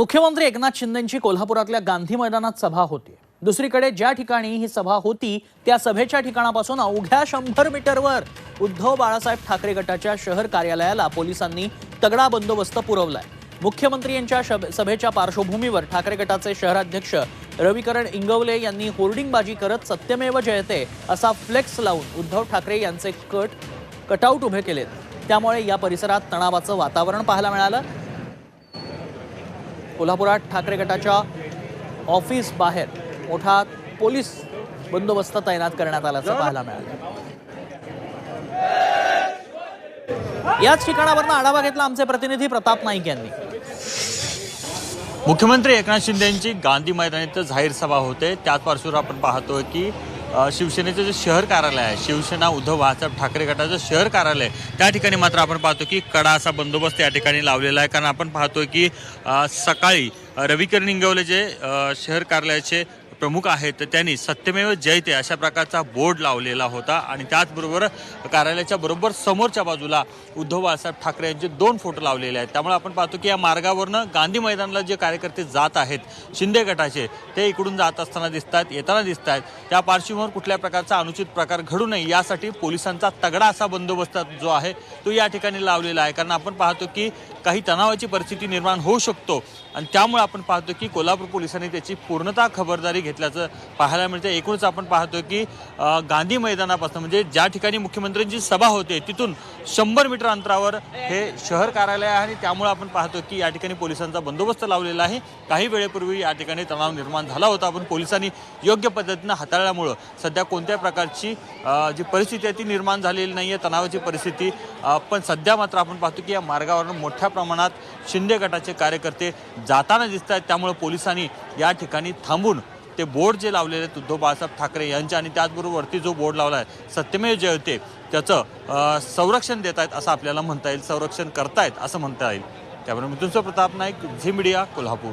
मुख्यमंत्री एकनाथ शिंदेंची कोल्हापुरातल्या गांधी मैदानात सभा होती. दुसरीकडे ज्या ठिकाणी ही सभा होती त्या सभेच्या ठिकाणापासून अवघ्या शंभर मीटरवर उद्धव बाळासाहेब ठाकरे गटाच्या शहर कार्यालयाला पोलिसांनी तगडा बंदोबस्त पुरवलाय. मुख्यमंत्री यांच्या सभेच्या पार्श्वभूमीवर ठाकरे गटाचे शहराध्यक्ष रविकरण इंगवले यांनी होर्डिंगबाजी करत सत्यमेव जयते असा फ्लेक्स लावून उद्धव ठाकरे यांचे कट कटआउट उभे केलेत. त्यामुळे या परिसरात तणावाचं वातावरण पाहायला मिळालं. कोल्हापुरात ठाकरे गटाच्या ऑफिस बाहेर मोठा पोलीस बंदोबस्त तैनात करण्यात आल्याचं पाहायला मिळालं. याच ठिकाणावरनं आढावा घेतला आमचे प्रतिनिधी प्रताप नाईक यांनी. मुख्यमंत्री एकनाथ शिंदे यांची गांधी मैदान इथं जाहीर सभा होते. त्याच पार्श्वभूमीवर आपण पाहतोय की शिवसेनेचं जे शहर कार्यालय आहे शिवसेना उद्धव बाळासाहेब ठाकरे गटाचं शहर कार्यालय त्या ठिकाणी मात्र आपण पाहतो की कडा असा बंदोबस्त या ठिकाणी लावलेला आहे. कारण आपण पाहतोय की सकाळी रविकर रविकिरण जे शहर कार्यालयाचे प्रमुख आहेत तर त्यांनी सत्यमेव जयते अशा प्रकारचा बोर्ड लावलेला होता. आणि त्याचबरोबर कार्यालयाच्या बरोबर समोरच्या बाजूला उद्धव बाळासाहेब ठाकरे यांचे दोन फोटो लावलेले आहेत. त्यामुळे आपण पाहतो की या मार्गावरनं गांधी मैदानाला जे कार्यकर्ते जात आहेत शिंदे गटाचे ते इकडून जात असताना दिसत आहेत येताना दिसत आहेत त्या पार्श्वभूमीवर कुठल्या प्रकारचा अनुचित प्रकार घडू नये यासाठी पोलिसांचा तगडा असा बंदोबस्त जो आहे तो या ठिकाणी लावलेला आहे. कारण आपण पाहतो की काही तणावाची परिस्थिती निर्माण होऊ शकतो. आणि त्यामुळे आपण पाहतो की कोल्हापूर पोलिसांनी त्याची पूर्णतः खबरदारी घेतल्याचं पाहायला मिळते एकूणच आपण पाहतो की गांधी मैदानापासून म्हणजे ज्या ठिकाणी मुख्यमंत्र्यांची सभा होते तिथून शंभर मीटर अंतरावर हे शहर कार्यालय आहे आणि त्यामुळे आपण पाहतो की या ठिकाणी पोलिसांचा बंदोबस्त लावलेला आहे. काही वेळेपूर्वी या ठिकाणी तणाव निर्माण झाला होता. पण पोलिसांनी योग्य पद्धतीनं हाताळल्यामुळं सध्या कोणत्या प्रकारची जी परिस्थिती आहे ती निर्माण झालेली नाही आहे तणावाची परिस्थिती. पण सध्या मात्र आपण पाहतो की या मार्गावरून मोठ्या प्रमाणात शिंदे गटाचे कार्यकर्ते जाताना दिसत आहेत त्यामुळे पोलिसांनी या ठिकाणी थांबून ते बोर्ड जे लावलेले आहेत उद्धव बाळासाहेब ठाकरे यांच्या आणि त्याचबरोबरती जो बोर्ड लावला आहे सत्यमेव जयते त्याचं संरक्षण देत आहेत असं आपल्याला म्हणता येईल संरक्षण करतायत असं म्हणता येईल. त्यामुळे मिथुनचं प्रताप नाईक झी मीडिया कोल्हापूर.